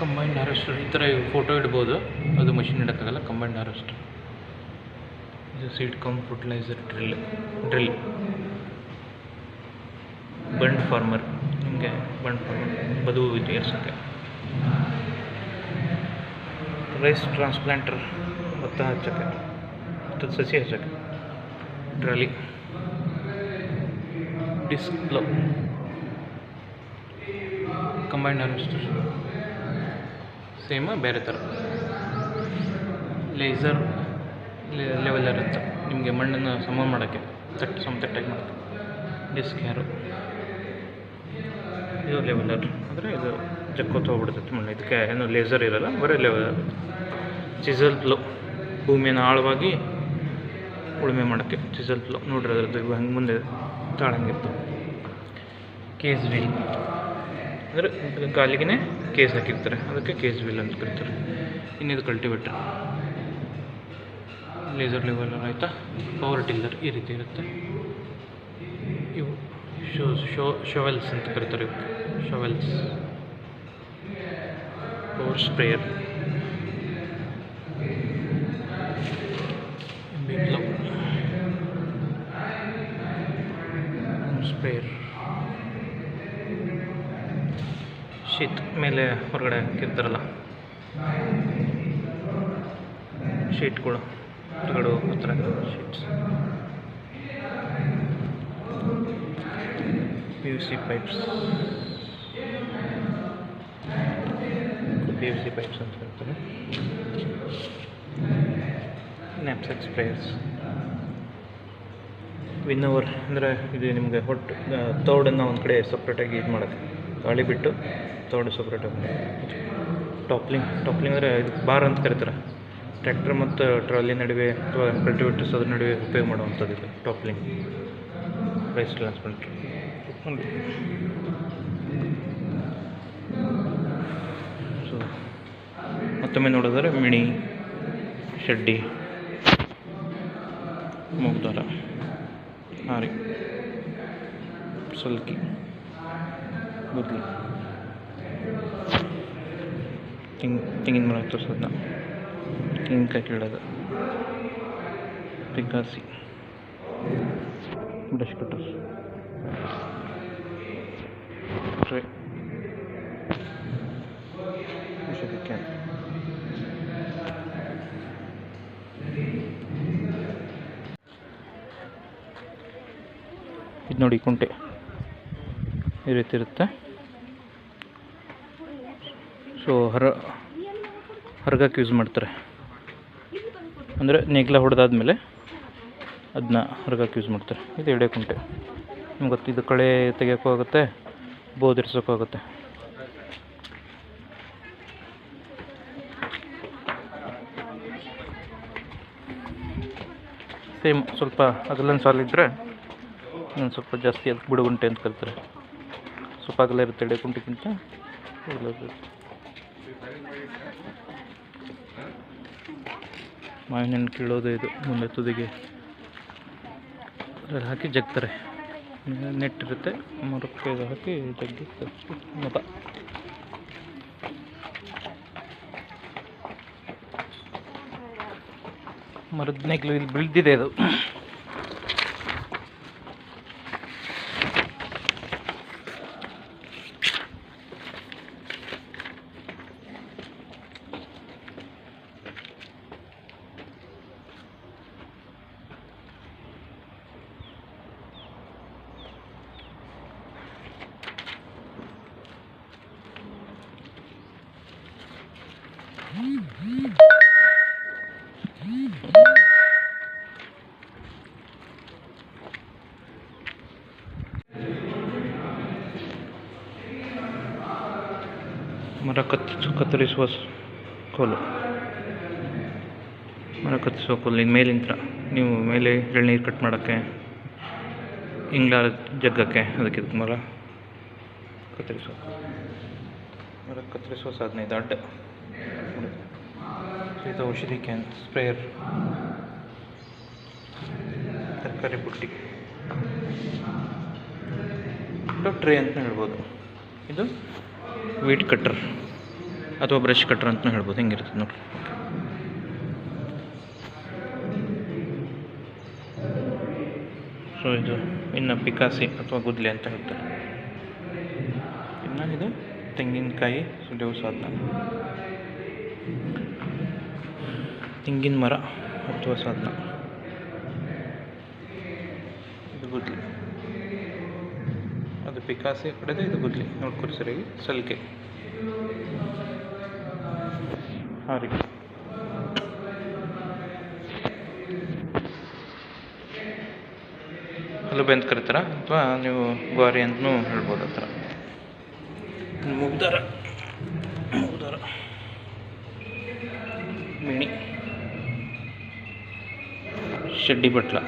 Combined harvester ಈ ಥರ photo ಇಡ್ಬೋದು. ಅದು ಮಷಿನ್ ಇಡೋಕ್ಕಾಗಲ್ಲ ಕಂಬೈನ್ಡ್ ಹಾರ್ವೆಸ್ಟರ್ ಇದು seed cum fertiliser drill drill bund former ನಿಮಗೆ ಬಂಡ್ ಫಾರ್ಮರ್ ಬದು ಇದು ಏರ್ಸೋಕ್ಕೆ ರೈಸ್ ಟ್ರಾನ್ಸ್ಪ್ಲಾಂಟರ್ ಭತ್ತ ಹಚ್ಚೋಕ್ಕೆ ಭತ್ತದ ಸಸಿ ಹಚ್ಚೋಕ್ಕೆ. Trolley disc plough combined harvester same ಬೇರೆ ಥರ. ಲೇಸರ್ ಲೆವೆಲ್ ಇರುತ್ತೆ ನಿಮಗೆ ಮಣ್ಣನ್ನು ಸಮ ಮಾಡೋಕ್ಕೆ. ತಟ್ಟು ಸಮತಟ್ಟಾಗಿ ಮಾಡೋಕ್ಕೆ ಡಿಸ್ಕ್ ಯಾರು? ಇದು ಲೆವೆಲರ್ ಅಂದರೆ ಇದು ಜಕ್ಕೋತ ಹೋಗ್ಬಿಡ್ತೈತೆ ಮಣ್ಣು. ಇದಕ್ಕೆ ಏನು ಲೇಸರ್ ಇರಲ್ಲ, ಬರೀ ಲೆವೆಲರ್ ಚಿಸಲ್ ಪ್ಲೋ ಭೂಮಿಯನ್ನು ಆಳವಾಗಿ ಉಳುಮೆ ಮಾಡೋಕ್ಕೆ ಚಿಸಲ್ ಪ್ಲೋ ನೋಡ್ರಿ ಅದ್ರದ್ದು ಹಂಗೆ ಮುಂದೆ ತಾಳಂಗಿತ್ತು ಕೇಸ್ ವೀಲ್ ಅಂದರೆ ಗಾಲಿಗೆ ಕೇಸ್ ಹಾಕಿರ್ತಾರೆ. ಅದಕ್ಕೆ ಕೇಸ್ ವಿಲ್ ಅಂತ ಕರೀತಾರೆ. ಇನ್ನಿದು ಕಲ್ಟಿವೇಟರ್ ಲೇಸರ್ ಲೆವೆಲರ್ ಆಯಿತಾ? ಪವರ್ ಟಿಲ್ಲರ್ ಈ ರೀತಿ ಇರುತ್ತೆ. ಇವು ಶೋ ಶೋ ಶೋವೆಲ್ಸ್ ಅಂತ ಕರೀತಾರೆ ಇವು ಶೋವೆಲ್ಸ್ ಪವರ್ ಸ್ಪ್ರೇಯರ್ ಸ್ಪ್ರೇಯರ್ ಮೇಲೆ ಹೊರಗಡೆ ಹಾಕಿರ್ತಾರಲ್ಲ. ಶೀಟ್ಗಳು, ಹೊರಗಡೆ ಹತ್ರ sheets. P U C pipes P U C pipes ಅಂತ ಹೇಳ್ತಾರೆ. ನ್ಯಾಪ್ಸೆಕ್ ಸ್ಪ್ರೇಯರ್ಸ್ ವಿನ್ನೋವರ್ ಅಂದರೆ ಇದು ನಿಮಗೆ ಹೊಟ್ಟು ತೌಡನ್ನು ಒಂದು ಕಡೆ ಸಪ್ರೇಟಾಗಿ ಇದು ಮಾಡೋಕ್ಕೆ. ಗಾಳಿ ಬಿಟ್ಟು ತೌಡು ಸಪ್ರೇಟಾಗಿ ಟಾಪ್ಲಿಂಗ್ ಟಾಪ್ಲಿಂಗ್ ಅಂದರೆ ಇದು ಬಾರ್ ಅಂತ ಕರೀತಾರೆ. ಟ್ರ್ಯಾಕ್ಟರ್ ಮತ್ತು ಟ್ರಾಲಿ ನಡುವೆ ಅಥವಾ ಕಲ್ಟಿವೇಟರ್ಸ್ ಅದ್ರ ನಡುವೆ ಉಪಯೋಗ ಮಾಡುವಂಥದ್ದು ಇದು ಟಾಪ್ಲಿಂಗ್. ರೈಸ್ ಟ್ರಾನ್ಸ್ಪ್ಲಾಂಟರ್ ಸೊ ಮತ್ತೊಮ್ಮೆ ನೋಡಿದರೆ ಮಿಣಿ ಶೆಡ್ಡಿ ಮೂಗ್ದಾರ ರೀ ಸಲ್ಕಿ. ಗುದ್ಲಿ. ತೆಂಗ್, ತೆಂಗಿನ ಮರ ತೋರಿಸೋದನ್ನ ತೆಂಗಿನಕಾಯಿ ಕೀಳೋದು. ಪಿಕಾಸಿ ಬ್ರಷ್ ಕಟರ್ ಟ್ರೇ ಕ್ಯಾನ್. ಇದು ನೋಡಿ ಕುಂಟೆ. ಈ ರೀತಿ ಇರುತ್ತೆ. ಸೊ ಹರ, ಹೊರಗಕ್ಕೆ ಯೂಸ್ ಮಾಡ್ತಾರೆ. ಅಂದರೆ ನೇಗ್ಲ ಹೊಡೆದಾದ್ಮೇಲೆ ಅದನ್ನ ಹೊರಗಕ್ಕೆ ಯೂಸ್ ಮಾಡ್ತಾರೆ. ಇದು ಎಡೆ ಕುಂಟೆ. ನಿಮ್ಗೆ ಗೊತ್ತು, ಇದು ಕಳೆ ತೆಗಿಯೋಕ್ಕೂ ಆಗುತ್ತೆ ಬೋದಿರ್ಸೋಕ್ಕೂ ಆಗುತ್ತೆ. ಸೇಮ್ ಸ್ವಲ್ಪ ಅಗಲನ್ ಸಾಲ ಇನ್ನೊಂದು ಸ್ವಲ್ಪ ಜಾಸ್ತಿ ಅದಕ್ಕೆ ಬಿಡುಗುಂಟೆ ಅಂತ ಕರೀತಾರೆ. ಸ್ವಲ್ಪ ಅಗಲ ಇರುತ್ತೆ, ಎಡೆ ಕುಂಟಿಕ್ಕಿಂತ ಅಗಲ ಇರುತ್ತೆ. ಮಾವಿನ ಹಣ್ಣು ಕೀಳೋದು ಇದು, ಮುಂದೆ ತುದಿಗೆ. ಅದ್ರಲ್ಲಿ ಹಾಕಿ ಜಗ್ತಾರೆ. ನೆಟ್ಟಿರುತ್ತೆ ಮರಕ್ಕೆ ಹಾಕಿ ಜಗ್ಗಿ ಮತ ಮರದ ನೆಗ್ಲು ಇಲ್ಲಿ ಬೆಳೆದಿದೆ ಅದು. ಮರ ಕತ್ ಕತ್ತರಿಸುವ ಕೋಲು. ಮರ ಕತ್ತರಿಸುವ ಕೋಲು. ಇನ್ನು ಮೇಲಿಂದ ನೀವು ಮೇಲೆ ಎಳ್ನೀರು ಕಟ್ ಮಾಡೋಕ್ಕೆ, ಇಂಗ್ಲಾರ ಜಗ್ಗಕ್ಕೆ, ಅದಕ್ಕೆ ಮರ ಕತ್ತರಿಸುವ. ಮರ ಕತ್ತರಿಸುವ ಸಾಧನೆ ಇದು. ಅಡ್ಡ. ಇದು ಔಷಧಿ ಕ್ಯಾನ್ ಸ್ಪ್ರೇಯರ್. ತರಕಾರಿ ಬುಟ್ಟಿ. ಟ್ರೇ ಅಂತ ಹೇಳ್ಬೋದು. ಇದು ವೀಟ್ ಕಟ್ಟರ್ ಅಥವಾ ಬ್ರಷ್ ಕಟ್ರ್ ಅಂತಲೂ ಹೇಳ್ಬೋದು ಹಿಂಗಿರ್ತದೆ ನೋಡಿ. ಸೊ ಇದು ಇನ್ನು ಪಿಕಾಸಿ ಅಥವಾ ಗುದ್ಲಿ ಅಂತ ಹೇಳ್ತಾರೆ. ಇನ್ನು ಇದು ತೆಂಗಿನಕಾಯಿ ಸುಲಿಯೋ ಸಾಧನ. ತೆಂಗಿನ ಮರ ಅಥವಾ ಸಾಧನ. ಇದು ಗುದ್ಲಿ. ಪಿಕಾಸಿ ಕಡೆದು ಇದು ಗುದ್ಲಿ ನೋಡ್ಕೊರಿ ಸರಿಯಾಗಿ ಸಲಿಕೆ. ಹಾರಿಗೆ ಹಲಬೆ ಅಂತ ಕರಿತಾರ? ಅಥವಾ ನೀವು ಗ್ವಾರಿ ಅಂತಲೂ ಹೇಳ್ಬೋದು ಆ ಥರ ಮುಗ್ದಾರ. ಮುಗ್ದಾರ. ಮಿಣಿ. ಶೆಡ್ಡಿ ಬಟ್ಲ.